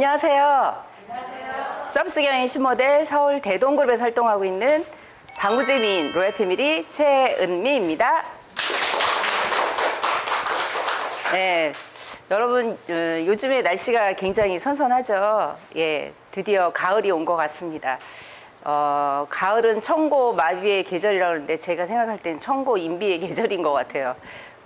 안녕하세요. 썸스경의 신모델 서울 대동그룹에서 활동하고 있는 방구제미인 로얄 패밀리 최은미입니다. 네, 여러분 어, 요즘에 날씨가 굉장히 선선하죠. 예, 드디어 가을이 온 것 같습니다. 어, 가을은 청고 마비의 계절이라고 하는데 제가 생각할 땐 청고 인비의 계절인 것 같아요.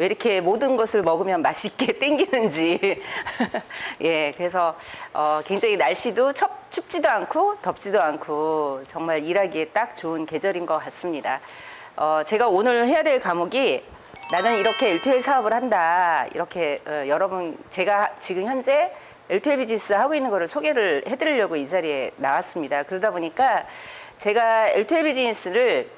왜 이렇게 모든 것을 먹으면 맛있게 땡기는지. 예, 그래서 어, 굉장히 날씨도 첩, 춥지도 않고 덥지도 않고 정말 일하기에 딱 좋은 계절인 것 같습니다. 어, 제가 오늘 해야 될 과목이 나는 이렇게 L2L 사업을 한다. 이렇게 어, 여러분 제가 지금 현재 L2L 비즈니스 하고 있는 거를 소개를 해드리려고 이 자리에 나왔습니다. 그러다 보니까 제가 L2L 비즈니스를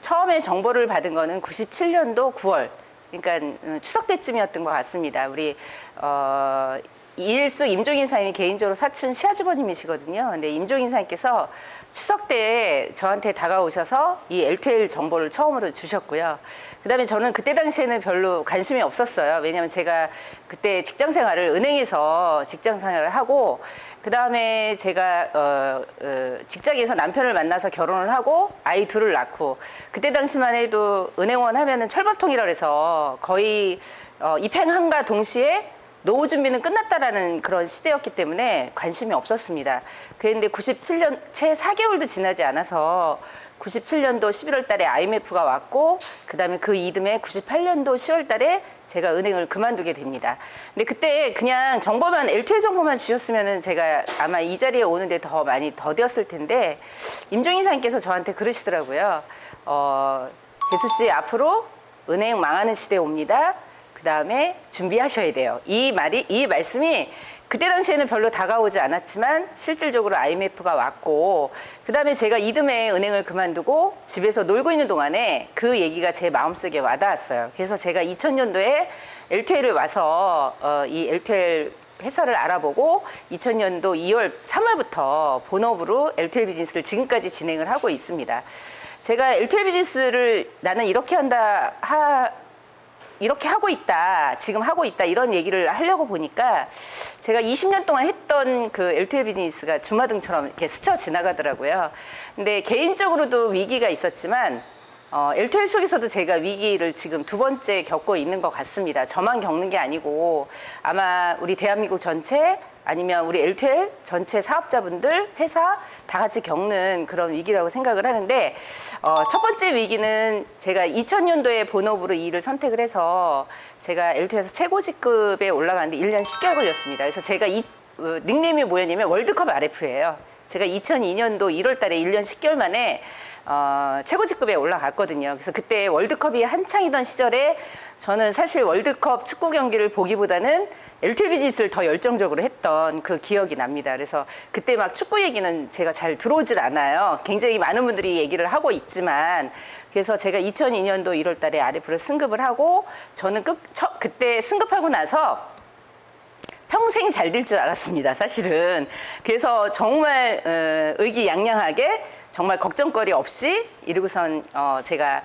처음에 정보를 받은 거는 97년도 9월. 그러니까 음, 추석 때쯤이었던 것 같습니다. 우리 어, 이일수 임종인 사님이 개인적으로 사춘 시아주버님이시거든요. 근데 임종인 사님께서 추석 때 저한테 다가오셔서 이 L2L 정보를 처음으로 주셨고요. 그다음에 저는 그때 당시에는 별로 관심이 없었어요. 왜냐하면 제가 그때 직장 생활을 은행에서 직장 생활을 하고 그 다음에 제가 어, 어, 직장에서 남편을 만나서 결혼을 하고 아이 둘을 낳고 그때 당시만 해도 은행원 하면은 철밥통이라 그래서 거의 어, 입행함과 동시에 노후 준비는 끝났다라는 그런 시대였기 때문에 관심이 없었습니다. 그런데 97년 채 4개월도 지나지 않아서 97년도 11월 달에 IMF가 왔고 그다음에 그 이듬해 98년도 10월 달에 제가 은행을 그만두게 됩니다. 근데 그때 그냥 정보만 L2의 정보만 주셨으면은 제가 아마 이 자리에 오는데 더 많이 더뎠을 텐데 임종인 사님께서 저한테 그러시더라고요. 어, 재수 씨 앞으로 은행 망하는 시대 옵니다. 그 다음에 준비하셔야 돼요. 이 말이, 이 말씀이 그때 당시에는 별로 다가오지 않았지만 실질적으로 IMF가 왔고 그 다음에 제가 이듬해 은행을 그만두고 집에서 놀고 있는 동안에 그 얘기가 제 마음속에 와닿았어요. 그래서 제가 2000년도에 L2L을 와서 어, 이 L2L 회사를 알아보고 2000년도 2월 3월부터 본업으로 L2L 비즈니스를 지금까지 진행을 하고 있습니다. 제가 L2L 비즈니스를 나는 이렇게 한다 하, 이렇게 하고 있다, 지금 하고 있다 이런 얘기를 하려고 보니까 제가 20년 동안 했던 그 L2L 비즈니스가 주마등처럼 이렇게 스쳐 지나가더라고요. 근데 개인적으로도 위기가 있었지만 어, L2L 속에서도 제가 위기를 지금 두 번째 겪고 있는 것 같습니다. 저만 겪는 게 아니고 아마 우리 대한민국 전체 아니면 우리 L2L 전체 사업자분들, 회사 다 같이 겪는 그런 위기라고 생각을 하는데 어, 첫 번째 위기는 제가 2000년도에 본업으로 이 일을 선택을 해서 제가 L2L에서 최고 직급에 올라가는데 1년 10개월 걸렸습니다. 그래서 제가 이 어, 닉네임이 뭐였냐면 월드컵 RF예요. 제가 2002년도 1월 달에 1년 10개월 만에 어, 최고 직급에 올라갔거든요. 그래서 그때 월드컵이 한창이던 시절에 저는 사실 월드컵 축구 경기를 보기보다는 LTV 비즈니스를 더 열정적으로 했던 그 기억이 납니다. 그래서 그때 막 축구 얘기는 제가 잘 들어오질 않아요. 굉장히 많은 분들이 얘기를 하고 있지만 그래서 제가 2002년도 1월 달에 RF를 승급을 하고 저는 끝, 첫, 그때 승급하고 나서 평생 잘 될 줄 알았습니다, 사실은. 그래서 정말 어, 의기양양하게 정말 걱정거리 없이 이러고선 어, 제가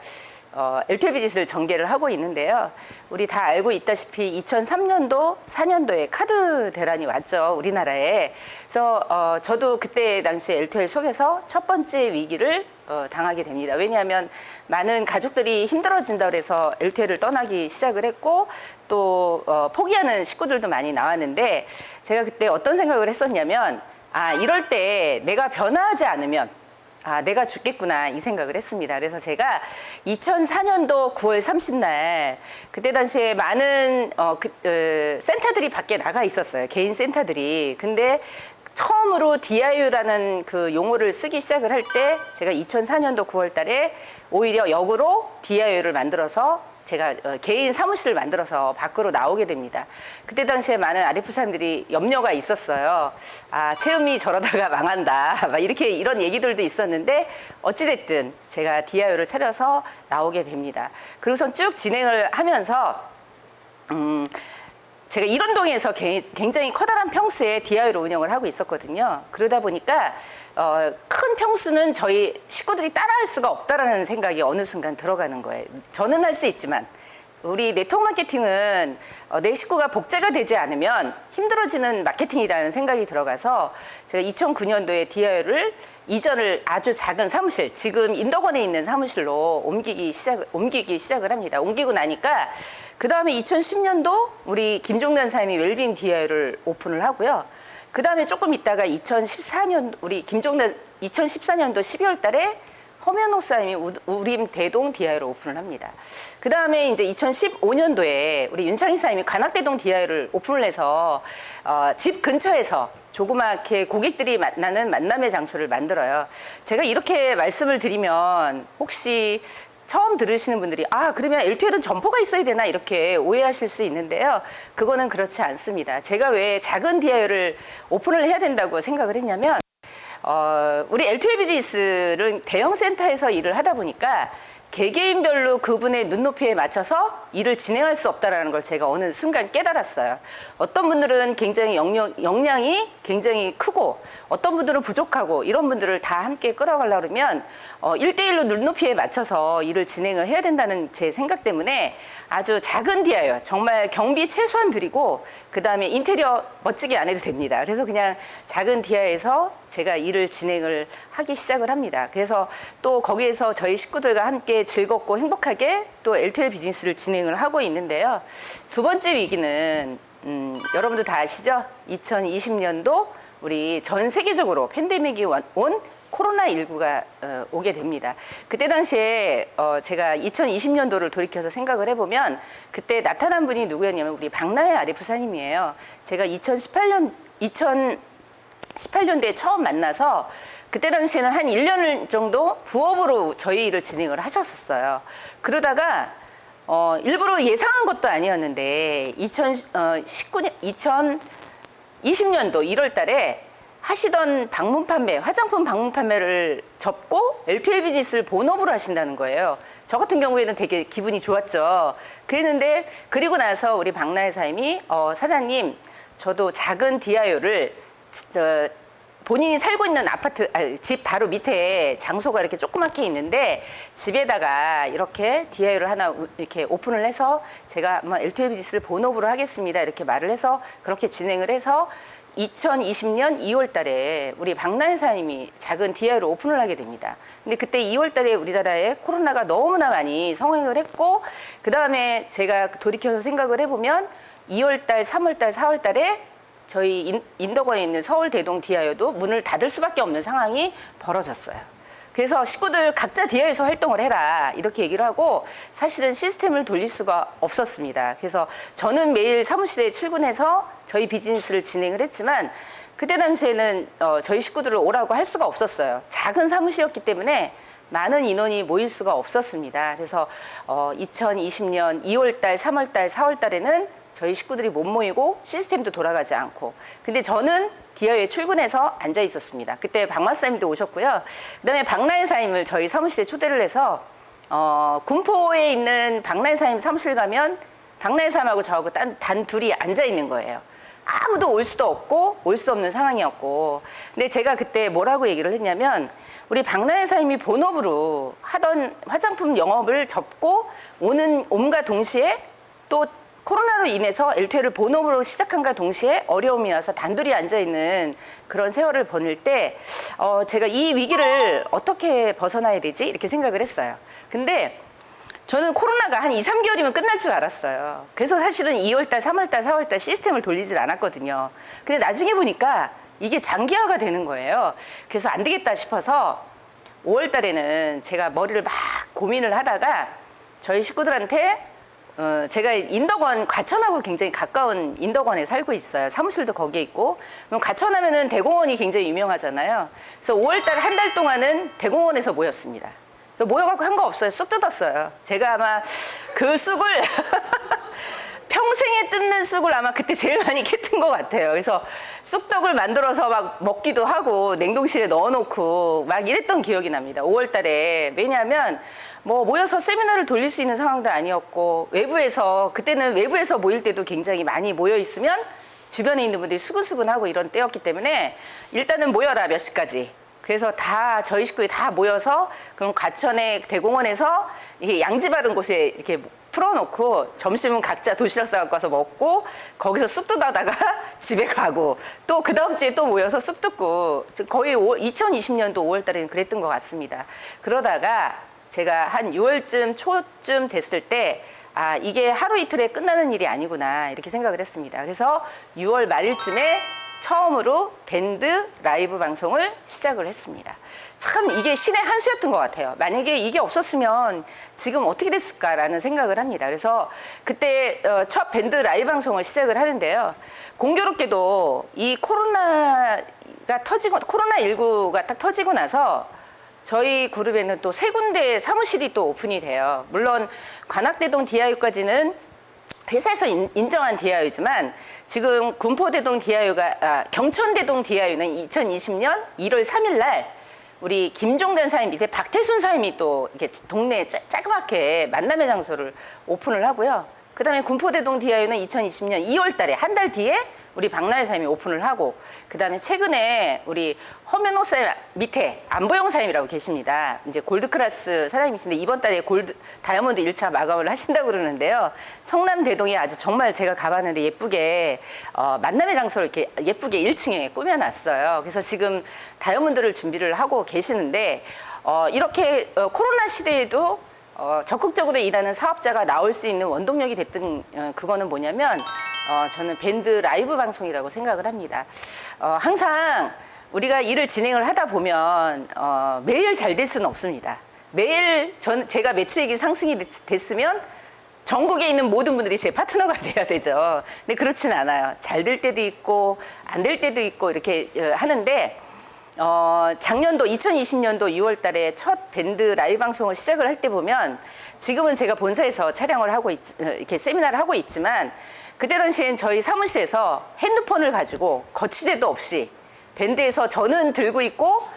어, LTV 비즈니스를 전개를 하고 있는데요. 우리 다 알고 있다시피 2003년도, 4년도에 카드 대란이 왔죠, 우리나라에. 그래서 어, 저도 그때 당시 LTL 속에서 첫 번째 위기를 어, 당하게 됩니다. 왜냐하면 많은 가족들이 힘들어진다 그래서 LTL을 떠나기 시작을 했고 또 어, 포기하는 식구들도 많이 나왔는데 제가 그때 어떤 생각을 했었냐면 아 이럴 때 내가 변화하지 않으면 아, 내가 죽겠구나 이 생각을 했습니다. 그래서 제가 2004년도 9월 30날 그때 당시에 많은 어, 그, 어, 센터들이 밖에 나가 있었어요. 개인 센터들이. 근데 처음으로 DIU라는 그 용어를 쓰기 시작을 할 때 제가 2004년도 9월 달에 오히려 역으로 DIU를 만들어서 제가 어, 개인 사무실을 만들어서 밖으로 나오게 됩니다. 그때 당시에 많은 RF 사람들이 염려가 있었어요. 아, 체험이 저러다가 망한다. 막 이렇게 이런 얘기들도 있었는데 어찌됐든 제가 DIU를 차려서 나오게 됩니다. 그리고선 쭉 진행을 하면서 음, 제가 일원동에서 개- 굉장히 커다란 평수에 DIY로 운영을 하고 있었거든요. 그러다 보니까 어, 큰 평수는 저희 식구들이 따라할 수가 없다라는 생각이 어느 순간 들어가는 거예요. 저는 할 수 있지만 우리 네트워크 마케팅은 어, 내 식구가 복제가 되지 않으면 힘들어지는 마케팅이라는 생각이 들어가서 제가 2009년도에 디아를 이전을 아주 작은 사무실, 지금 인덕원에 있는 사무실로 옮기기 시작, 옮기기 시작을 합니다. 옮기고 나니까 그 다음에 2010년도 우리 김종단 사장님이 웰빙 디아를 오픈을 하고요. 그 다음에 조금 있다가 2014년 우리 김종단 2014년도 12월 달에 허면호 사님이 우림 대동 디아이를 오픈을 합니다. 그 다음에 이제 2015년도에 우리 윤창희 사님이 관악대동 디아이를 오픈을 해서 어, 집 근처에서 조그맣게 고객들이 만나는 만남의 장소를 만들어요. 제가 이렇게 말씀을 드리면 혹시 처음 들으시는 분들이 아 그러면 LTL은 점포가 있어야 되나 이렇게 오해하실 수 있는데요. 그거는 그렇지 않습니다. 제가 왜 작은 디아이를 오픈을 해야 된다고 생각을 했냐면 어, 우리 L2 비즈니스는 대형 센터에서 일을 하다 보니까 개개인별로 그분의 눈높이에 맞춰서 일을 진행할 수 없다라는 걸 제가 어느 순간 깨달았어요. 어떤 분들은 굉장히 역량, 역량이 굉장히 크고 어떤 분들은 부족하고 이런 분들을 다 함께 끌어가려고 그러면 어, 1대1로 눈높이에 맞춰서 일을 진행을 해야 된다는 제 생각 때문에 아주 작은 디아요. 정말 경비 최소한 드리고 그 다음에 인테리어 멋지게 안 해도 됩니다. 그래서 그냥 작은 디아에서 제가 일을 진행을 하기 시작을 합니다. 그래서 또 거기에서 저희 식구들과 함께 즐겁고 행복하게 또 LTL 비즈니스를 진행을 하고 있는데요. 두 번째 위기는 음, 여러분들 다 아시죠? 2020년도 우리 전 세계적으로 팬데믹이 온 코로나19가 어, 오게 됩니다. 그때 당시에 어, 제가 2020년도를 돌이켜서 생각을 해보면 그때 나타난 분이 누구였냐면 우리 박나혜 아리프사님이에요. 제가 2018년, 2018년도에 처음 만나서 그때 당시에는 한 1년 정도 부업으로 저희 일을 진행을 하셨었어요. 그러다가 어, 일부러 예상한 것도 아니었는데 2019년, 2020년도 1월 달에 하시던 방문 판매, 화장품 방문 판매를 접고 LTL 비즈니스를 본업으로 하신다는 거예요. 저 같은 경우에는 되게 기분이 좋았죠. 그랬는데 그리고 나서 우리 박나혜 사님이 어, 사장님 저도 작은 디아요를 저, 본인이 살고 있는 아파트 아니, 집 바로 밑에 장소가 이렇게 조그맣게 있는데 집에다가 이렇게 디아이를 하나 우- 이렇게 오픈을 해서 제가 한번 LTL 비즈니스를 본업으로 하겠습니다 이렇게 말을 해서 그렇게 진행을 해서 2020년 2월 달에 우리 박나혜 사님이 작은 디아이를 오픈을 하게 됩니다. 근데 그때 2월 달에 우리나라에 코로나가 너무나 많이 성행을 했고 그 다음에 제가 돌이켜서 생각을 해보면 2월 달, 3월 달, 4월 달에 저희 인, 인덕원에 있는 서울 대동 디아여도 문을 닫을 수밖에 없는 상황이 벌어졌어요. 그래서 식구들 각자 디아에서 활동을 해라 이렇게 얘기를 하고 사실은 시스템을 돌릴 수가 없었습니다. 그래서 저는 매일 사무실에 출근해서 저희 비즈니스를 진행을 했지만 그때 당시에는 어, 저희 식구들을 오라고 할 수가 없었어요. 작은 사무실이었기 때문에 많은 인원이 모일 수가 없었습니다. 그래서 어, 2020년 2월달, 3월달, 4월달에는 저희 식구들이 못 모이고 시스템도 돌아가지 않고 근데 저는 디어에 출근해서 앉아 있었습니다. 그때 박마사님도 오셨고요. 그다음에 박나혜 사님을 저희 사무실에 초대를 해서 어, 군포에 있는 박나혜 사님 사무실 가면 박나혜 사님하고 저하고 단, 단 둘이 앉아 있는 거예요. 아무도 올 수도 없고 올 수 없는 상황이었고 근데 제가 그때 뭐라고 얘기를 했냐면 우리 박나혜 사님이 본업으로 하던 화장품 영업을 접고 오는 옴과 동시에 또 코로나로 인해서 LTL을 본업으로 시작한과 동시에 어려움이 와서 단둘이 앉아 있는 그런 세월을 보낼 때 어, 제가 이 위기를 어떻게 벗어나야 되지 이렇게 생각을 했어요. 근데 저는 코로나가 한 2, 3개월이면 끝날 줄 알았어요. 그래서 사실은 2월달, 3월달, 4월달 시스템을 돌리질 않았거든요. 근데 나중에 보니까 이게 장기화가 되는 거예요. 그래서 안 되겠다 싶어서 5월달에는 제가 머리를 막 고민을 하다가 저희 식구들한테 어, 제가 인덕원 과천하고 굉장히 가까운 인덕원에 살고 있어요. 사무실도 거기에 있고. 그럼 과천하면은 대공원이 굉장히 유명하잖아요. 그래서 5월달 한 달 동안은 대공원에서 모였습니다. 모여갖고 한 거 없어요. 쑥 뜯었어요. 제가 아마 그 쑥을 평생에 뜯는 쑥을 아마 그때 제일 많이 캤던 것 같아요. 그래서 쑥떡을 만들어서 막 먹기도 하고 냉동실에 넣어놓고 막 이랬던 기억이 납니다. 5월 달에. 왜냐하면 뭐 모여서 세미나를 돌릴 수 있는 상황도 아니었고 외부에서 그때는 외부에서 모일 때도 굉장히 많이 모여 있으면 주변에 있는 분들이 수근수근하고 이런 때였기 때문에 일단은 모여라 몇 시까지 그래서 다 저희 식구들이 다 모여서 그럼 과천의 대공원에서 이게 양지 바른 곳에 이렇게 풀어놓고 점심은 각자 도시락 싸갖고 와서 먹고 거기서 쑥 뜯다가 집에 가고 또 그 다음 주에 또 모여서 쑥 뜯고 거의 2020년도 5월 달에는 그랬던 것 같습니다. 그러다가 제가 한 6월쯤 초쯤 됐을 때 아, 이게 하루 이틀에 끝나는 일이 아니구나 이렇게 생각을 했습니다. 그래서 6월 말일쯤에 처음으로 밴드 라이브 방송을 시작을 했습니다. 참 이게 신의 한 수였던 것 같아요. 만약에 이게 없었으면 지금 어떻게 됐을까라는 생각을 합니다. 그래서 그때 어, 첫 밴드 라이브 방송을 시작을 하는데요. 공교롭게도 이 코로나가 터지고 코로나 19가 딱 터지고 나서 저희 그룹에는 또 세 군데 사무실이 또 오픈이 돼요. 물론 관악대동 디아유까지는 회사에서 인, 인정한 디아유지만 지금 군포대동 디아유가 아, 경천대동 디아유는 2020년 1월 3일 날 우리 김종den 사임 밑에 박태순 사임이 또 이렇게 동네에 짜, 자그맣게 만남의 장소를 오픈을 하고요. 그다음에 군포대동 디아유는 2020년 2월 달에 한 달 뒤에 우리 박나래 사임이 오픈을 하고 그다음에 최근에 우리 허면호 사임 밑에 안보영 사임이라고 계십니다. 이제 골드 클래스 사장님이신데 이번 달에 골드 다이아몬드 1차 마감을 하신다고 그러는데요. 성남 대동에 아주 정말 제가 가봤는데 예쁘게 어, 만남의 장소를 이렇게 예쁘게 1층에 꾸며놨어요. 그래서 지금 다이아몬드를 준비를 하고 계시는데 어, 이렇게 어, 코로나 시대에도 어, 적극적으로 일하는 사업자가 나올 수 있는 원동력이 됐던 어, 그거는 뭐냐면 어, 저는 밴드 라이브 방송이라고 생각을 합니다. 어, 항상 우리가 일을 진행을 하다 보면 어, 매일 잘 될 수는 없습니다. 매일 전 제가 매출액이 상승이 됐, 됐으면 전국에 있는 모든 분들이 제 파트너가 돼야 되죠. 근데 그렇진 않아요. 잘 될 때도 있고 안 될 때도 있고 이렇게 어, 하는데 어, 작년도 2020년도 6월 달에 첫 밴드 라이브 방송을 시작을 할 때 보면 지금은 제가 본사에서 촬영을 하고 있, 어, 이렇게 세미나를 하고 있지만 그때 당시엔 저희 사무실에서 핸드폰을 가지고 거치대도 없이 밴드에서 저는 들고 있고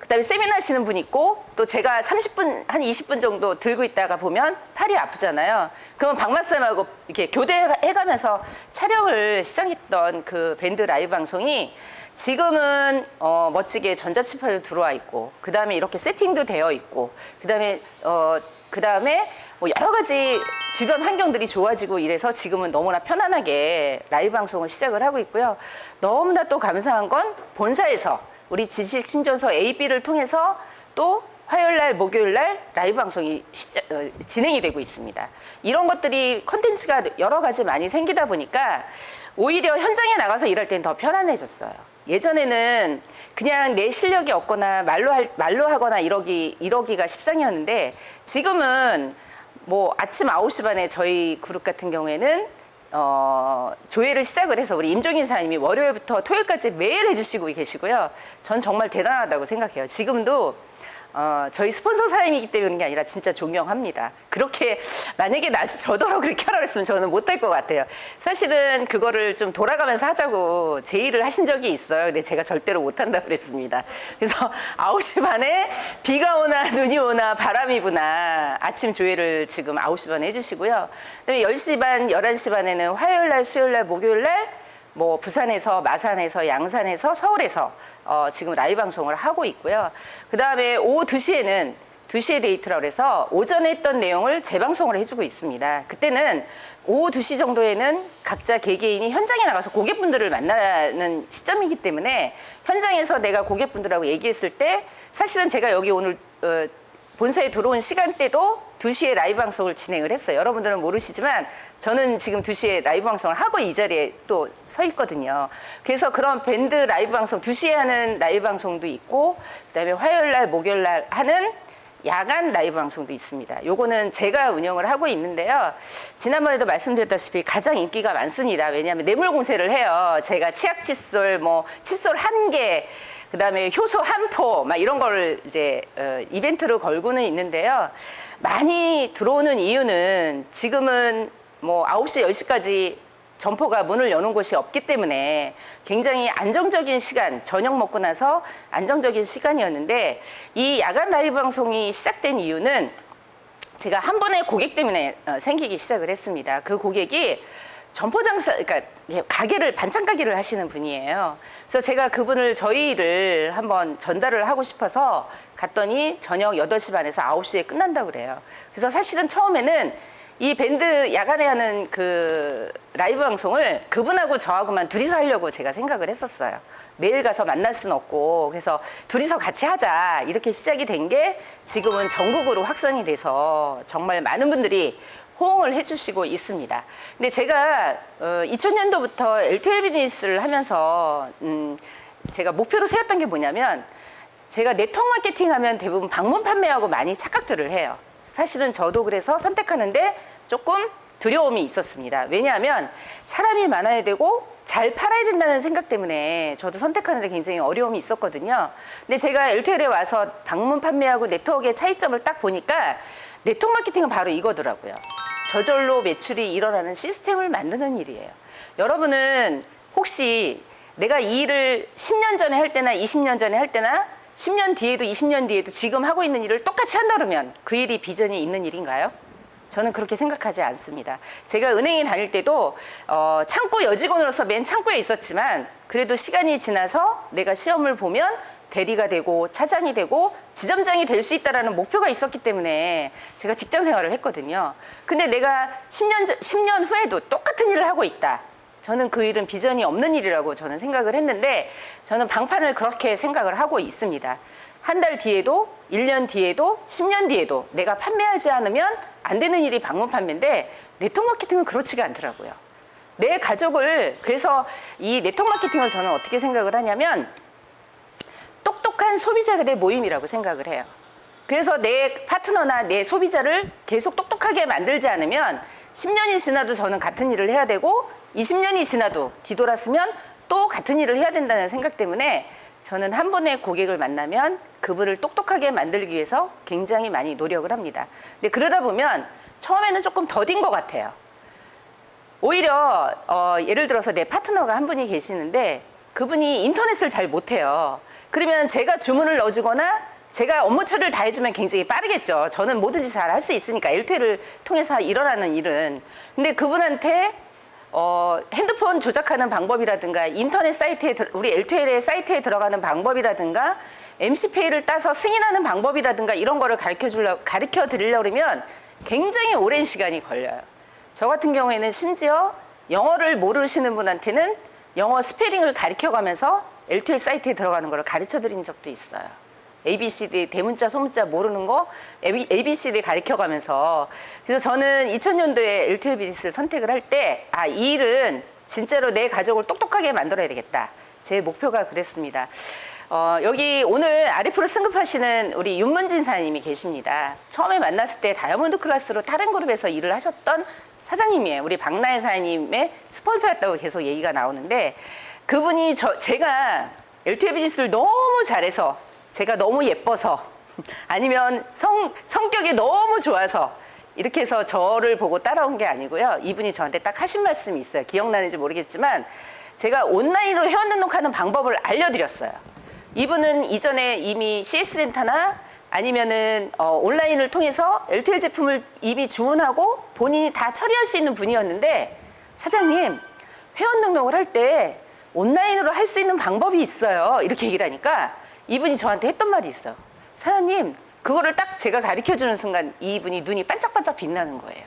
그다음에 세미나 하시는 분 있고 또 제가 30분 한 20분 정도 들고 있다가 보면 팔이 아프잖아요. 그러면 박마쌤하고 이렇게 교대해 가면서 촬영을 시작했던 그 밴드 라이브 방송이 지금은 어, 멋지게 전자침판으로 들어와 있고 그 다음에 이렇게 세팅도 되어 있고 그 다음에 어, 그 다음에 뭐 여러 가지 주변 환경들이 좋아지고 이래서 지금은 너무나 편안하게 라이브 방송을 시작을 하고 있고요. 너무나 또 감사한 건 본사에서 우리 지식 신전서 AB를 통해서 또 화요일 날, 목요일 날 라이브 방송이 시작, 어, 진행이 되고 있습니다. 이런 것들이 컨텐츠가 여러 가지 많이 생기다 보니까 오히려 현장에 나가서 일할 때는 더 편안해졌어요. 예전에는 그냥 내 실력이 없거나 말로 할, 말로 하거나 이러기 이러기가 십상이었는데 지금은 뭐 아침 9시 반에 저희 그룹 같은 경우에는 어, 조회를 시작을 해서 우리 임종인 사장님이 월요일부터 토요일까지 매일 해주시고 계시고요. 전 정말 대단하다고 생각해요. 지금도 어, 저희 스폰서 사장님이기 때문에 아니라 진짜 존경합니다. 그렇게 만약에 나 저더러 그렇게 하라 그랬으면 저는 못할 것 같아요. 사실은 그거를 좀 돌아가면서 하자고 제의를 하신 적이 있어요. 근데 제가 절대로 못한다 그랬습니다. 그래서 9시 반에 비가 오나 눈이 오나 바람이 부나 아침 조회를 지금 9시 반에 해주시고요. 그다음에 10시 반, 11시 반에는 화요일 날, 수요일 날, 목요일 날 뭐 부산에서 마산에서 양산에서 서울에서 어, 지금 라이브 방송을 하고 있고요. 그 다음에 오후 2시에는 2시에 데이트라고 해서 오전에 했던 내용을 재방송을 해주고 있습니다. 그때는 오후 2시 정도에는 각자 개개인이 현장에 나가서 고객분들을 만나는 시점이기 때문에 현장에서 내가 고객분들하고 얘기했을 때 사실은 제가 여기 오늘 어, 본사에 들어온 시간대도 2시에 라이브 방송을 진행을 했어요. 여러분들은 모르시지만 저는 지금 2시에 라이브 방송을 하고 이 자리에 또 서 있거든요. 그래서 그런 밴드 라이브 방송 2시에 하는 라이브 방송도 있고 그 다음에 화요일 날 목요일 날 하는 야간 라이브 방송도 있습니다. 요거는 제가 운영을 하고 있는데요. 지난번에도 말씀드렸다시피 가장 인기가 많습니다. 왜냐하면 뇌물 공세를 해요. 제가 치약 칫솔, 뭐 칫솔 한 개, 그다음에 효소 한 포, 막 이런 거를 이제 어, 이벤트로 걸고는 있는데요. 많이 들어오는 이유는 지금은 뭐 9시, 10시까지 점포가 문을 여는 곳이 없기 때문에 굉장히 안정적인 시간, 저녁 먹고 나서 안정적인 시간이었는데 이 야간 라이브 방송이 시작된 이유는 제가 한 번의 고객 때문에 어, 생기기 시작을 했습니다. 그 고객이 점포 장사, 그러니까 가게를 반찬 가게를 하시는 분이에요. 그래서 제가 그분을 저희 일을 한번 전달을 하고 싶어서 갔더니 저녁 8시 반에서 9시에 끝난다고 그래요. 그래서 사실은 처음에는 이 밴드 야간에 하는 그 라이브 방송을 그분하고 저하고만 둘이서 하려고 제가 생각을 했었어요. 매일 가서 만날 수는 없고 그래서 둘이서 같이 하자 이렇게 시작이 된 게 지금은 전국으로 확산이 돼서 정말 많은 분들이 호응을 해주시고 있습니다. 근데 제가 어, 2000년도부터 LTL 비즈니스를 하면서 음, 제가 목표로 세웠던 게 뭐냐면 제가 네트워크 마케팅 하면 대부분 방문 판매하고 많이 착각들을 해요. 사실은 저도 그래서 선택하는데 조금 두려움이 있었습니다. 왜냐하면 사람이 많아야 되고 잘 팔아야 된다는 생각 때문에 저도 선택하는데 굉장히 어려움이 있었거든요. 근데 제가 LTL에 와서 방문 판매하고 네트워크의 차이점을 딱 보니까 네트워크 마케팅은 바로 이거더라고요. 저절로 매출이 일어나는 시스템을 만드는 일이에요. 여러분은 혹시 내가 이 일을 10년 전에 할 때나 20년 전에 할 때나 10년 뒤에도 20년 뒤에도 지금 하고 있는 일을 똑같이 한다 그러면 그 일이 비전이 있는 일인가요? 저는 그렇게 생각하지 않습니다. 제가 은행에 다닐 때도 어, 창구 여직원으로서 맨 창구에 있었지만 그래도 시간이 지나서 내가 시험을 보면 대리가 되고 차장이 되고 지점장이 될 수 있다라는 목표가 있었기 때문에 제가 직장 생활을 했거든요. 근데 내가 10년, 전- 10년 후에도 똑같은 일을 하고 있다. 저는 그 일은 비전이 없는 일이라고 저는 생각을 했는데 저는 방판을 그렇게 생각을 하고 있습니다. 한 달 뒤에도 1년 뒤에도 10년 뒤에도 내가 판매하지 않으면 안 되는 일이 방문 판매인데 네트워크 마케팅은 그렇지가 않더라고요. 내 가족을 그래서 이 네트워크 마케팅을 저는 어떻게 생각을 하냐면 똑똑한 소비자들의 모임이라고 생각을 해요. 그래서 내 파트너나 내 소비자를 계속 똑똑하게 만들지 않으면 10년이 지나도 저는 같은 일을 해야 되고 20년이 지나도 뒤돌았으면 또 같은 일을 해야 된다는 생각 때문에 저는 한 번의 고객을 만나면 그분을 똑똑하게 만들기 위해서 굉장히 많이 노력을 합니다. 근데 그러다 보면 처음에는 조금 더딘 것 같아요. 오히려 어, 예를 들어서 내 파트너가 한 분이 계시는데 그분이 인터넷을 잘 못해요. 그러면 제가 주문을 넣어주거나 제가 업무 처리를 다 해주면 굉장히 빠르겠죠. 저는 뭐든지 잘 할 수 있으니까 L2를 통해서 일어나는 일은. 근데 그분한테 어, 핸드폰 조작하는 방법이라든가 인터넷 사이트에 들- 우리 L2L의 사이트에 들어가는 방법이라든가 MC페이를 따서 승인하는 방법이라든가 이런 거를 가르쳐 주려 가르쳐 드리려고 그러면 굉장히 오랜 시간이 걸려요. 저 같은 경우에는 심지어 영어를 모르시는 분한테는 영어 스페링을 가르쳐 가면서 L2L 사이트에 들어가는 걸 가르쳐 드린 적도 있어요. ABCD 대문자 소문자 모르는 거 ABCD 가르쳐 가면서 그래서 저는 2000년도에 LTE 비즈니스를 선택을 할 때 아 이 일은 진짜로 내 가족을 똑똑하게 만들어야 되겠다. 제 목표가 그랬습니다. 어, 여기 오늘 아리프로 승급하시는 우리 윤문진 사장님이 계십니다. 처음에 만났을 때 다이아몬드 클래스로 다른 그룹에서 일을 하셨던 사장님이에요. 우리 박나혜 사장님의 스폰서였다고 계속 얘기가 나오는데 그분이 저, 제가 LTE 비즈니스를 너무 잘해서 제가 너무 예뻐서 아니면 성, 성격이 너무 좋아서 이렇게 해서 저를 보고 따라온 게 아니고요. 이분이 저한테 딱 하신 말씀이 있어요. 기억나는지 모르겠지만 제가 온라인으로 회원 등록하는 방법을 알려드렸어요. 이분은 이전에 이미 CS 센터나 아니면은 어, 온라인을 통해서 LTL 제품을 이미 주문하고 본인이 다 처리할 수 있는 분이었는데 사장님 회원 등록을 할 때 온라인으로 할 수 있는 방법이 있어요. 이렇게 얘기를 하니까 이분이 저한테 했던 말이 있어요. 사장님 그거를 딱 제가 가르쳐 주는 순간 이분이 눈이 반짝반짝 빛나는 거예요.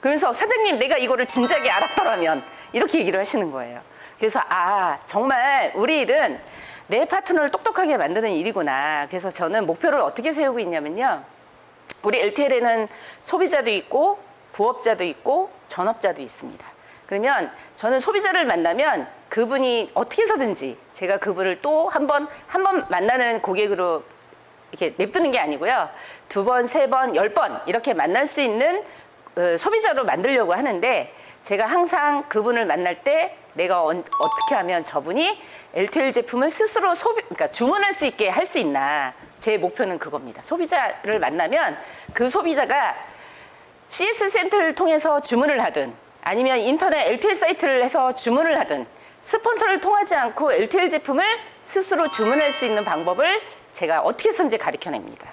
그래서 사장님 내가 이거를 진작에 알았더라면 이렇게 얘기를 하시는 거예요. 그래서 아 정말 우리 일은 내 파트너를 똑똑하게 만드는 일이구나. 그래서 저는 목표를 어떻게 세우고 있냐면요. 우리 LTL에는 소비자도 있고 부업자도 있고 전업자도 있습니다. 그러면 저는 소비자를 만나면 그분이 어떻게 해서든지 제가 그분을 또 한 번 한 번 만나는 고객으로 이렇게 냅두는 게 아니고요. 두 번, 세 번, 열 번 이렇게 만날 수 있는 어, 소비자로 만들려고 하는데 제가 항상 그분을 만날 때 내가 언- 어떻게 하면 저분이 LTL 제품을 스스로 소비, 그러니까 주문할 수 있게 할 수 있나. 제 목표는 그겁니다. 소비자를 만나면 그 소비자가 CS 센터를 통해서 주문을 하든 아니면 인터넷 LTL 사이트를 해서 주문을 하든 스폰서를 통하지 않고 LTL 제품을 스스로 주문할 수 있는 방법을 제가 어떻게 해서든지 가르쳐냅니다.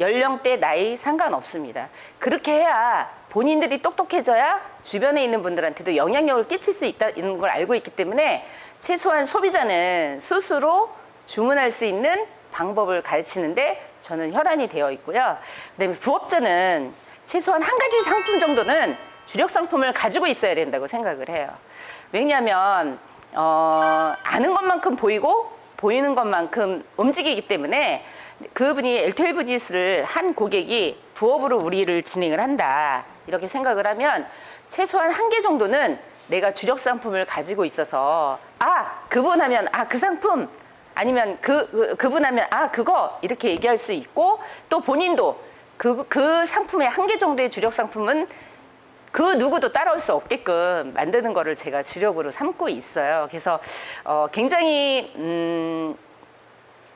연령대, 나이 상관없습니다. 그렇게 해야 본인들이 똑똑해져야 주변에 있는 분들한테도 영향력을 끼칠 수 있다는 걸 알고 있기 때문에 최소한 소비자는 스스로 주문할 수 있는 방법을 가르치는데 저는 혈안이 되어 있고요. 그다음에 부업자는 최소한 한 가지 상품 정도는 주력 상품을 가지고 있어야 된다고 생각을 해요. 왜냐하면 어, 아는 것만큼 보이고 보이는 것만큼 움직이기 때문에 그분이 L12 지수를 한 고객이 부업으로 우리를 진행을 한다. 이렇게 생각을 하면 최소한 한 개 정도는 내가 주력 상품을 가지고 있어서 아 그분 하면 아 그 상품. 아니면 그, 그 그분 하면 아 그거. 이렇게 얘기할 수 있고 또 본인도 그, 그 상품의 한 개 정도의 주력 상품은 그 누구도 따라올 수 없게끔 만드는 거를 제가 주력으로 삼고 있어요. 그래서 어, 굉장히 음,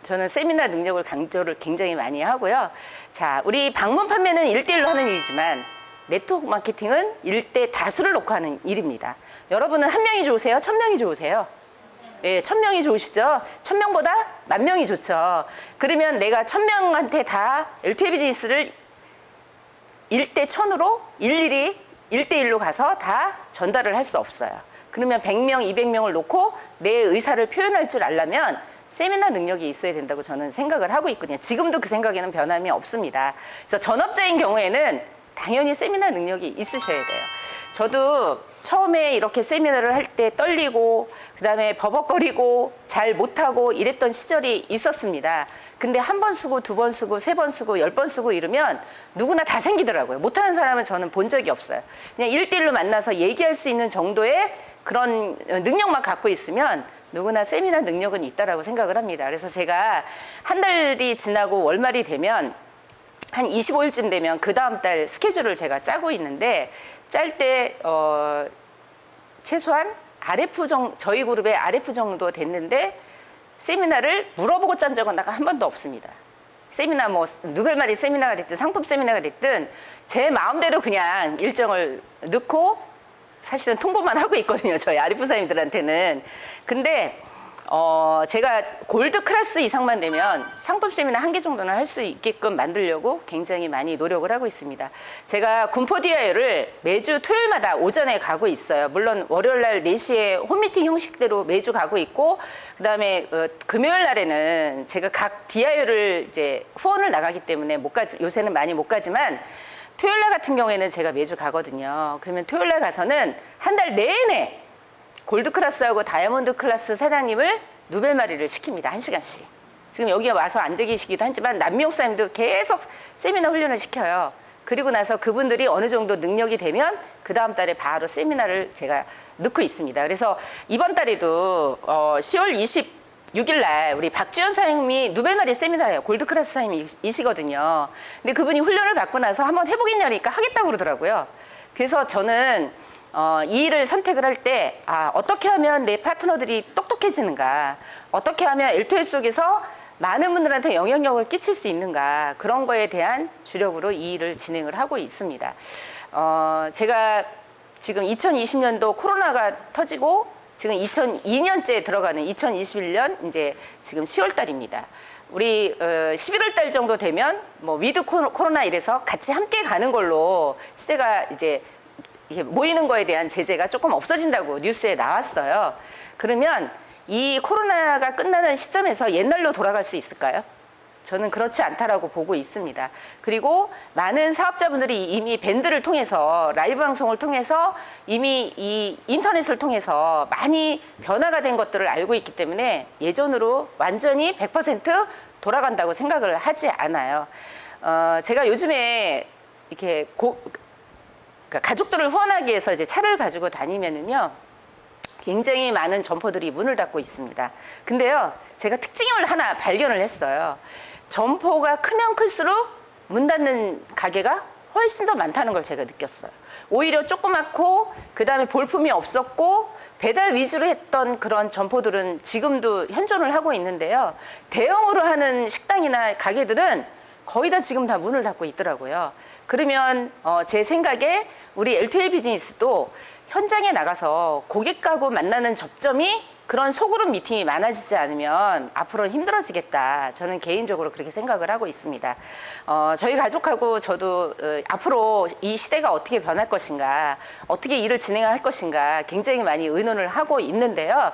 저는 세미나 능력을 강조를 굉장히 많이 하고요. 자, 우리 방문 판매는 일대일로 하는 일이지만 네트워크 마케팅은 일대 다수를 놓고 하는 일입니다. 여러분은 한 명이 좋으세요? 천 명이 좋으세요? 예, 천 명이 좋으시죠? 천 명보다 만 명이 좋죠. 그러면 내가 천 명한테 다 LTV 비즈니스를 1대 1000으로 일일이 1대1로 가서 다 전달을 할 수 없어요. 그러면 100명, 200명을 놓고 내 의사를 표현할 줄 알려면 세미나 능력이 있어야 된다고 저는 생각을 하고 있거든요. 지금도 그 생각에는 변함이 없습니다. 그래서 전업자인 경우에는 당연히 세미나 능력이 있으셔야 돼요. 저도 처음에 이렇게 세미나를 할 때 떨리고 그다음에 버벅거리고 잘 못하고 이랬던 시절이 있었습니다. 근데 한 번 쓰고 두 번 쓰고 세 번 쓰고 열 번 쓰고 이러면 누구나 다 생기더라고요. 못하는 사람은 저는 본 적이 없어요. 그냥 일대일로 만나서 얘기할 수 있는 정도의 그런 능력만 갖고 있으면 누구나 세미나 능력은 있다라고 생각을 합니다. 그래서 제가 한 달이 지나고 월말이 되면 한 25일쯤 되면 그 다음 달 스케줄을 제가 짜고 있는데 짤 때 어, 최소한 RF 정 저희 그룹의 RF 정도 됐는데 세미나를 물어보고 짠 적은 나가 한 번도 없습니다. 세미나 뭐 누벨마리 세미나가 됐든 상품 세미나가 됐든 제 마음대로 그냥 일정을 넣고 사실은 통보만 하고 있거든요. 저희 아리프 사님들한테는. 근데 어, 제가 골드 클래스 이상만 되면 상품 세미나 한 개 정도는 할 수 있게끔 만들려고 굉장히 많이 노력을 하고 있습니다. 제가 군포 디아이를 매주 토요일마다 오전에 가고 있어요. 물론 월요일 날 4시에 홈미팅 형식대로 매주 가고 있고, 그 다음에 어, 금요일 날에는 제가 각 디아이를 이제 후원을 나가기 때문에 못 가지, 요새는 많이 못 가지만 토요일 날 같은 경우에는 제가 매주 가거든요. 그러면 토요일 날 가서는 한 달 내내 골드 클래스하고 다이아몬드 클래스 사장님을 누벨마리를 시킵니다. 한 시간씩. 지금 여기 와서 앉아 계시기도 하지만 남미 목사님도 계속 세미나 훈련을 시켜요. 그리고 나서 그분들이 어느 정도 능력이 되면 그 다음 달에 바로 세미나를 제가 넣고 있습니다. 그래서 이번 달에도 어 10월 26일 날 우리 박지현 사장님이 누벨마리 세미나예요. 골드 클래스 사장님이시거든요. 근데 그분이 훈련을 받고 나서 한번 해보겠냐니까 하겠다고 그러더라고요. 그래서 저는 어, 이 일을 선택을 할 때, 아, 어떻게 하면 내 파트너들이 똑똑해지는가, 어떻게 하면 L2L 속에서 많은 분들한테 영향력을 끼칠 수 있는가, 그런 거에 대한 주력으로 이 일을 진행을 하고 있습니다. 어, 제가 지금 2020년도 코로나가 터지고, 지금 2002년째 들어가는 2021년 이제 지금 10월 달입니다. 우리 어, 11월 달 정도 되면 뭐 위드 코로- 코로나 이래서 같이 함께 가는 걸로 시대가 이제 모이는 거에 대한 제재가 조금 없어진다고 뉴스에 나왔어요. 그러면 이 코로나가 끝나는 시점에서 옛날로 돌아갈 수 있을까요? 저는 그렇지 않다라고 보고 있습니다. 그리고 많은 사업자분들이 이미 밴드를 통해서 라이브 방송을 통해서 이미 이 인터넷을 통해서 많이 변화가 된 것들을 알고 있기 때문에 예전으로 완전히 100% 돌아간다고 생각을 하지 않아요. 어, 제가 요즘에 이렇게 고, 그러니까 가족들을 후원하기 위해서 이제 차를 가지고 다니면은요. 굉장히 많은 점포들이 문을 닫고 있습니다. 근데요, 제가 특징을 하나 발견을 했어요. 점포가 크면 클수록 문 닫는 가게가 훨씬 더 많다는 걸 제가 느꼈어요. 오히려 조그맣고, 그 다음에 볼품이 없었고, 배달 위주로 했던 그런 점포들은 지금도 현존을 하고 있는데요. 대형으로 하는 식당이나 가게들은 거의 다 지금 다 문을 닫고 있더라고요. 그러면 어, 제 생각에 우리 L2L 비즈니스도 현장에 나가서 고객하고 만나는 접점이 그런 소그룹 미팅이 많아지지 않으면 앞으로는 힘들어지겠다. 저는 개인적으로 그렇게 생각을 하고 있습니다. 어, 저희 가족하고 저도 어, 앞으로 이 시대가 어떻게 변할 것인가, 어떻게 일을 진행할 것인가 굉장히 많이 의논을 하고 있는데요.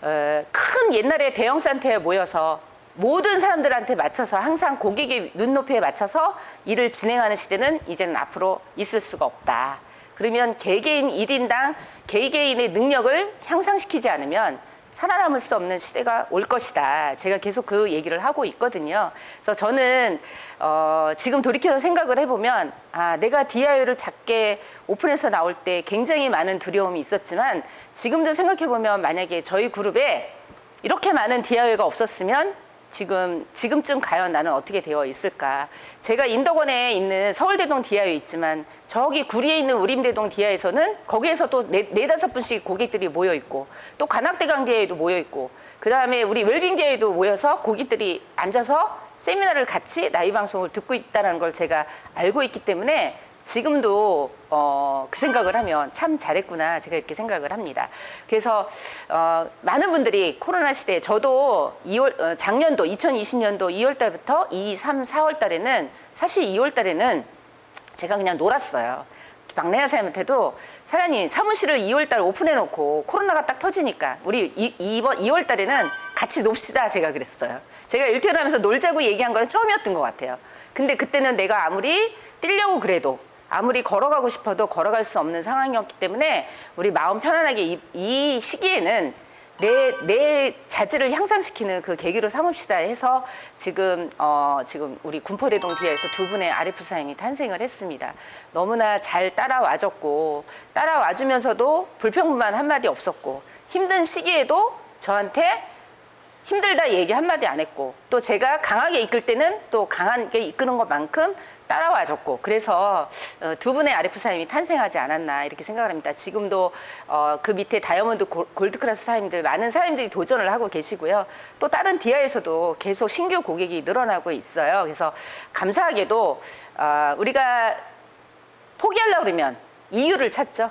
어, 큰 옛날에 대형 산터에 모여서 모든 사람들한테 맞춰서 항상 고객의 눈높이에 맞춰서 일을 진행하는 시대는 이제는 앞으로 있을 수가 없다. 그러면 개개인 일인당 개개인의 능력을 향상시키지 않으면 살아남을 수 없는 시대가 올 것이다. 제가 계속 그 얘기를 하고 있거든요. 그래서 저는 어, 지금 돌이켜서 생각을 해보면 아 내가 DIY를 작게 오픈해서 나올 때 굉장히 많은 두려움이 있었지만 지금도 생각해보면 만약에 저희 그룹에 이렇게 많은 DIY가 없었으면 지금 지금쯤 과연 나는 어떻게 되어 있을까? 제가 인덕원에 있는 서울대동 DIY 있지만 저기 구리에 있는 우림대동 DIY에서는 거기에서 또 네, 네다섯 분씩 고객들이 모여 있고 또 관악대강 DIY도 모여 있고 그 다음에 우리 웰빙 DIY도 모여서 고객들이 앉아서 세미나를 같이 라이브 방송을 듣고 있다는 걸 제가 알고 있기 때문에 지금도 어, 그 생각을 하면 참 잘했구나 제가 이렇게 생각을 합니다. 그래서 어, 많은 분들이 코로나 시대에 저도 2월 어, 작년도 2020년도 2월 달부터 2, 3, 4월 달에는 사실 2월 달에는 제가 그냥 놀았어요. 막내 사장님한테도 사장님 사무실을 2월 달 오픈해 놓고 코로나가 딱 터지니까 우리 이, 이번 2월 달에는 같이 놉시다 제가 그랬어요. 제가 일퇴를 하면서 놀자고 얘기한 건 처음이었던 것 같아요. 근데 그때는 내가 아무리 뛰려고 그래도 아무리 걸어가고 싶어도 걸어갈 수 없는 상황이었기 때문에 우리 마음 편안하게 이, 이 시기에는 내, 내 자질을 향상시키는 그 계기로 삼읍시다 해서 지금, 어, 지금 우리 군포대동 뒤에서 두 분의 사장님이 탄생을 했습니다. 너무나 잘 따라와줬고, 따라와주면서도 불평불만 한마디 없었고, 힘든 시기에도 저한테 힘들다 얘기 한마디 안 했고 또 제가 강하게 이끌 때는 또 강하게 이끄는 것만큼 따라와줬고 그래서 어, 두 분의 RF 사장님이 탄생하지 않았나 이렇게 생각을 합니다. 지금도 어, 그 밑에 다이아몬드 골- 골드클래스 사장님들 많은 사장님들이 도전을 하고 계시고요. 또 다른 디아에서도 계속 신규 고객이 늘어나고 있어요. 그래서 감사하게도 어, 우리가 포기하려고 그러면 이유를 찾죠.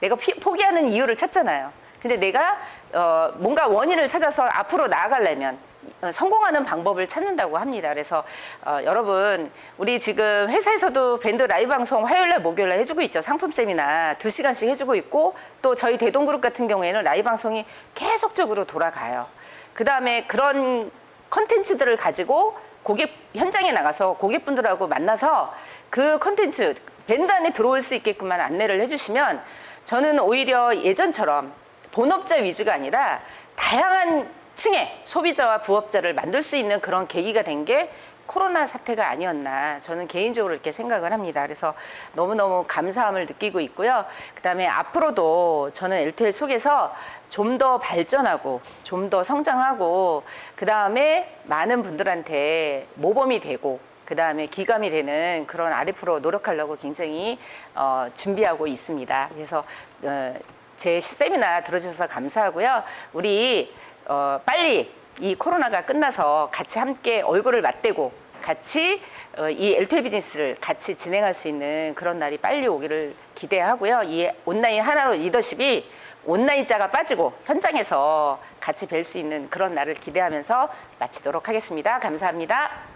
내가 피- 포기하는 이유를 찾잖아요. 근데 내가 어, 뭔가 원인을 찾아서 앞으로 나아가려면 어, 성공하는 방법을 찾는다고 합니다. 그래서 어, 여러분 우리 지금 회사에서도 밴드 라이브 방송 화요일날 목요일날 해주고 있죠. 상품 세미나 두 시간씩 해주고 있고 또 저희 대동그룹 같은 경우에는 라이브 방송이 계속적으로 돌아가요. 그 다음에 그런 컨텐츠들을 가지고 고객 현장에 나가서 고객분들하고 만나서 그 컨텐츠 밴드 안에 들어올 수 있게끔만 안내를 해주시면 저는 오히려 예전처럼 본업자 위주가 아니라 다양한 층의 소비자와 부업자를 만들 수 있는 그런 계기가 된 게 코로나 사태가 아니었나 저는 개인적으로 이렇게 생각을 합니다. 그래서 너무너무 감사함을 느끼고 있고요. 그다음에 앞으로도 저는 엘테일 속에서 좀 더 발전하고 좀 더 성장하고 그다음에 많은 분들한테 모범이 되고 그 다음에 기감이 되는 그런 RF로 노력하려고 굉장히 어, 준비하고 있습니다. 그래서 어, 제 세미나 들어주셔서 감사하고요. 우리 어, 빨리 이 코로나가 끝나서 같이 함께 얼굴을 맞대고 같이 어, 이 엘토 비즈니스를 같이 진행할 수 있는 그런 날이 빨리 오기를 기대하고요. 이 온라인 하나로 리더십이 온라인자가 빠지고 현장에서 같이 뵐 수 있는 그런 날을 기대하면서 마치도록 하겠습니다. 감사합니다.